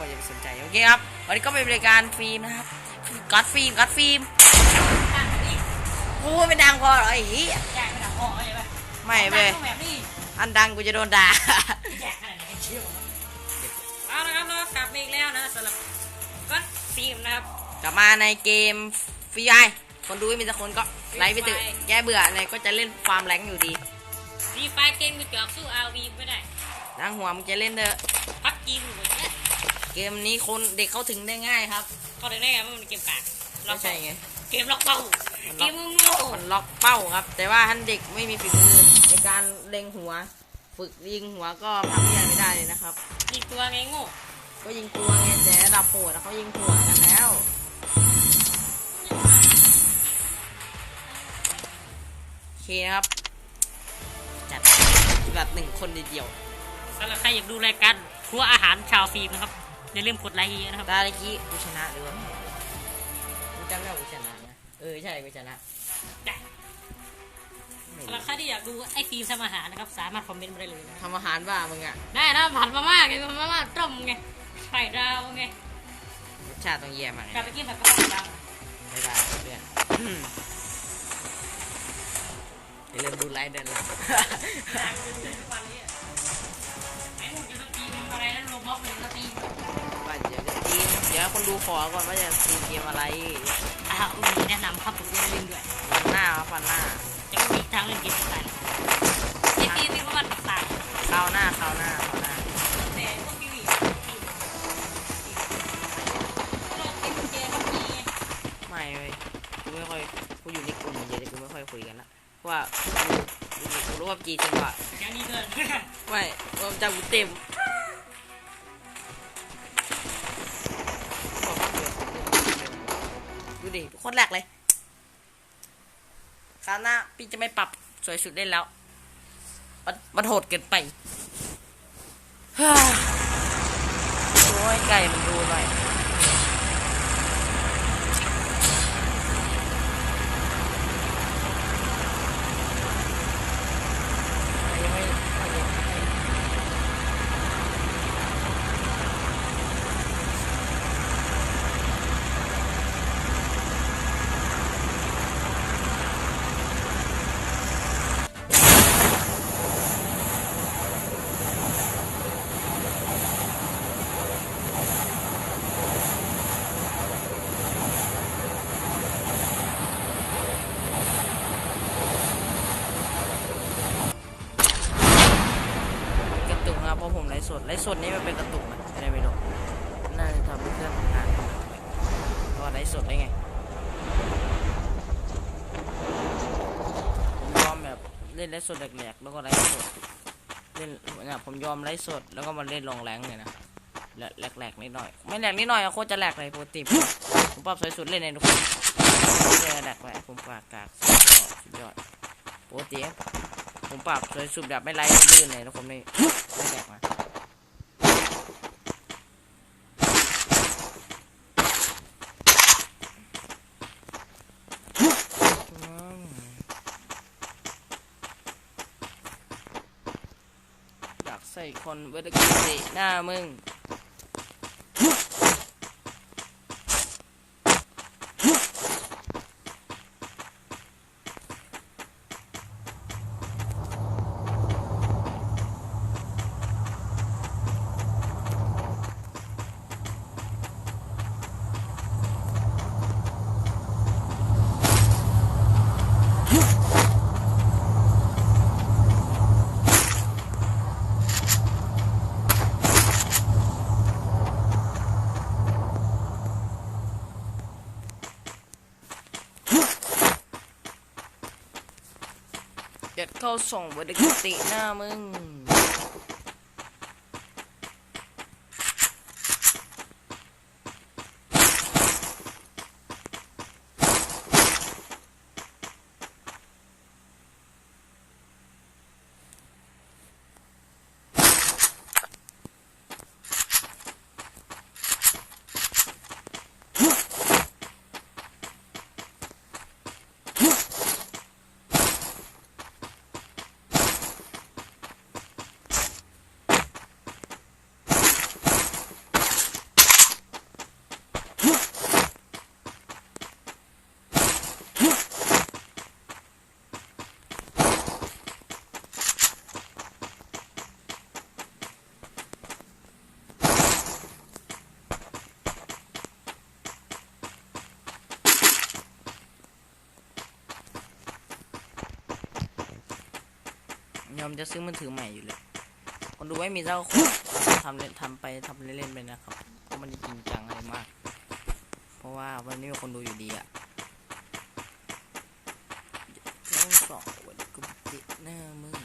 ก็อย่าไปสนใจโอเคครับวันนี้ก็เป็นรายการฟิล์มนะครับกัดฟิล์มกัดฟิล์มกูไม่ดังพอเหรอไอ้เหี้ยแจกขนาดพอใช่ไหมไม่เว้ยต้องแบบนี้อันดังกูจะโดนด่าแจกขนาดไหนเชี่ยวเอาละครับเรากลับมาอีกแล้วนะสำหรับก็ฟิล์มนะครับกลับมาในเกมฟรีไอคนดูไม่มีสักคนก็ไลฟ์ไปเถอะแก้เบื่ออะไรก็จะเล่นฟาร์มแรงอยู่ดีฟรีไฟเกมมือถือสู้อาวีไม่ได้นางหัวมึงจะเล่นเถอะพักกินเหมือนเนี้ย เกมนี้คนเด็กเข้าถึงได้ง่ายครับเขาถึงได้ไงว่ามันเป็นเกมกากไม่ใช่ไงเกมล็อกเป้าเกมโง่มันล็อกเป้าครับ แต่ว่าท่านเด็กไม่มีฝีมือในการเล็งหัว ฝึกยิงหัวก็ทำยังไม่ได้เลยนะครับยิงตัวไงโง่ก็ยิงตัวไงแต่ระดับโหดอะเขายิงหัวกันแล้ว โอเคนะครับ จัดแบบหนึ่งคนเดียว สำหรับใครอยากดูรายการครัวอาหารชาวฟิล์มนะครับ อย่าลืมกดไลค์เยอะๆนะครับตาเมื่อกี้กูชนะหรือว่ากูจำได้ว่ากูชนะนะเออใช่กูชนะไม่สำหรับใครที่อยากดูไอ้ฟิล์มทำอาหารนะครับ สามารถคอมเมนต์มาได้เลยนะทำอาหารบ้ามึงอะได้นะผัดมาม่าไงมาม่าต้มไงไข่ดาวไงรสชาติต้องแย่มากเลยกลับไปกินผัดกะเพราดาวไม่ได้เพื่อนอืมอย่าลืมดูไลน์เดินหลังไอ้หมูจะตีมอะไรนั่นโรบอทเลยก็ตี ดี๋ยวให้คนดูขอก่อนว่าจะตีมเกมอะไรอ้าวมีแนะนำครับผมจะเล่นด้วยฟันหน้าครับฟันหน้าจะไม่มีทางเล่นเกมสไตล์ไอ้ตีมนี่ประวัติศาสตร์คราวหน้าคราวหน้าคราวหน้าแต่พวกพี่เราเกมเกมมีไม่เว้ยกูไม่ค่อยกูอยู่ในกลุ่มเยอะแต่กูไม่ค่อยคุยกันละเพราะว่ากูกูรู้ว่าจีจังหวะอย่างนี้เกินไม่ว่าจะกูเต็ม ดูดิโคตรแหลกเลยคราวหน้าพี่จะไม่ปรับสวยสุดเล่นแล้วมันมันโหดเกินไปโอ้ยไก่มันดูหน่อยะผมไลฟ์สดไลฟ์สดนี่มันเป็นกระตุกนะอะไรไม่รู้น่าจะทำให้เครื่องทำงานเพราะว่าไลฟ์สดได้ไงผมยอมแบบเล่นไลฟ์สดแหลกๆแล้วก็ไลฟ์สดเล่นเนี่ยผมยอมไลฟ์สดแล้วก็มาเล่นลองแรงเลยนะและแหลกๆนิดหน่อยไม่แหลกนิดหน่อยอะโคตรจะแหลกเลยปกติผมผมปรับสวยสุดเล่นในทุกคนไม่ได้แหลกไปผมปากกากสุดยอดปกติ ผมปรับเลยสุดแบบไม่ไล่ลื่นเลยทุกคนไม่ไม่แตกมาอยากใส่คนเวทกิติหน้ามึง เด็ดเข้าส่งเวทกิติหน้ามึง ยอมจะซื้อมือถือใหม่อยู่เลยคนดูไม่มีเจ้าคนทำเล่นทำไปทำเล่นๆไปนะครับก็ไมันจริงจังอะไรมาก เพราะว่าวันนี้มีคนดูอยู่ดีอะต้องสองวันนี้กูติหน้ามือ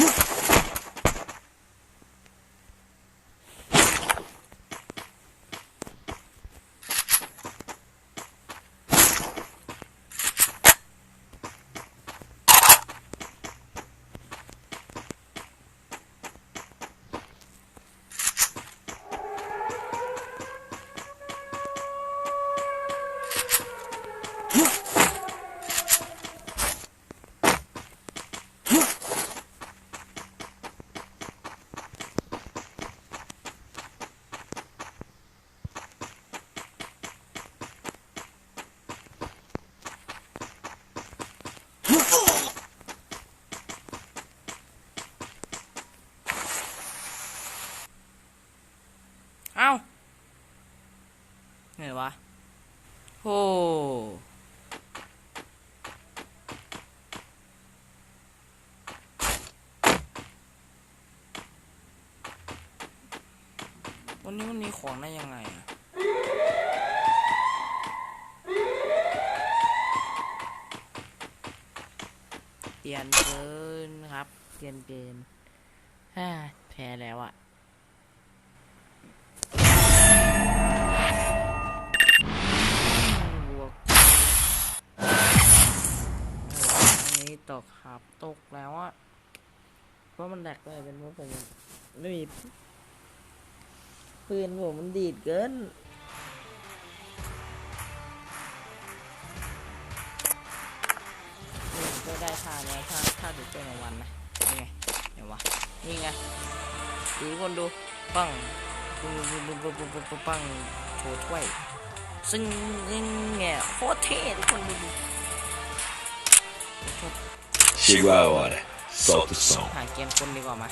Whoop. ไงวะโอ้วันนี้มันมีของได้ยังไงอะเตียนเกินครับเตียนเกินฮ่าแพ้แล้วอะ ต่อครับตกแล้วอะเพราะมันแหลกไปเป็นเพราะผมไม่มีปืนผมมันดีดเกินก็ได้ท่าแล้วท่าท่าดูเจ้าวันนะนี่ไงเดี๋ยววะนี่ไงดูคนดูปังปังปังปังปังปังงโชว์ถ้วยซึ่งนี่ไงโคตรเท่ทุกคนดู Chegou a hora. Solta o som. หาเกมคนดีกว่ามา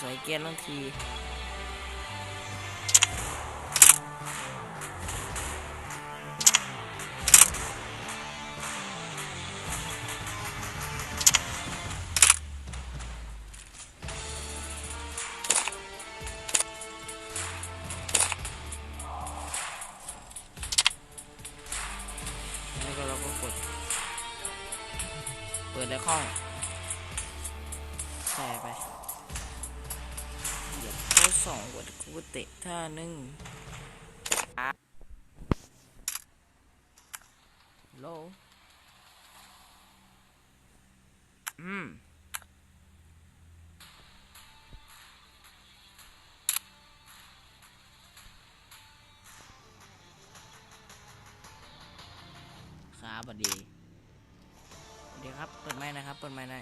สวยเกียนทั้งที เตะท่าหนึ่งอะโลอืมครับสวัสดีสวัสดีครับ เปิดไม้นะครับ เปิดไม้หน่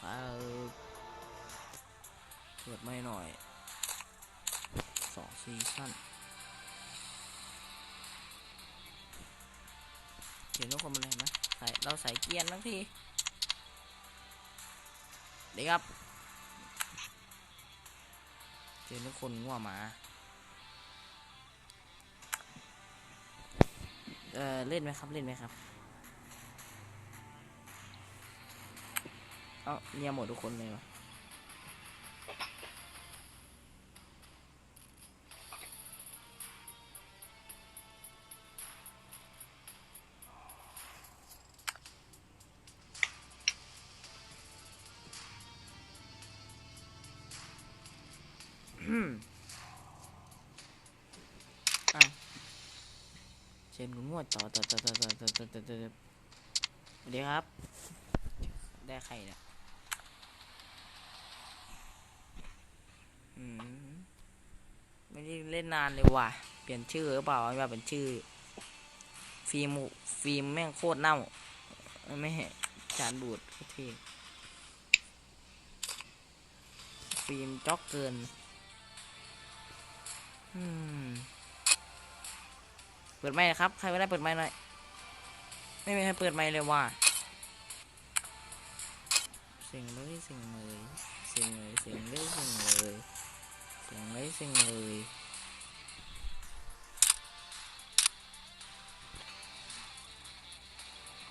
ครับเปิดไม้หน่อยสองซีซั่นเห็นทุกคนมันเลยนะใส่เราใส่เกียร์ทั้งทีดีครับเจอทุกคนง่วมาเออเล่นไหมครับ เล่นไหมครับ อ้าเงียหมดทุกคนเลยวะอืมอะเชนคุณงวดต่อต่อต่อต่อต่อต่อต่อต่อต่อสวัสดีครับ ได้ใครเนี่ยอืม ไม่ได้เล่นนานเลยว่ะ เปลี่ยนชื่อหรือเปล่าว่าเป็นชื่อ ฟิล์มฟิล์มแม่งโคตรเน่า ไม่เห็นจานบูดทีฟิล์มจ็อกเกิน อืม เปิดไมค์นะครับ ใครไม่ได้เปิดไมค์หน่อย ไม่มีใครเปิดไมค์เลยว่ะสียงเลยสียงเลยสียงเลยสียงเลยสียงเลย amazingly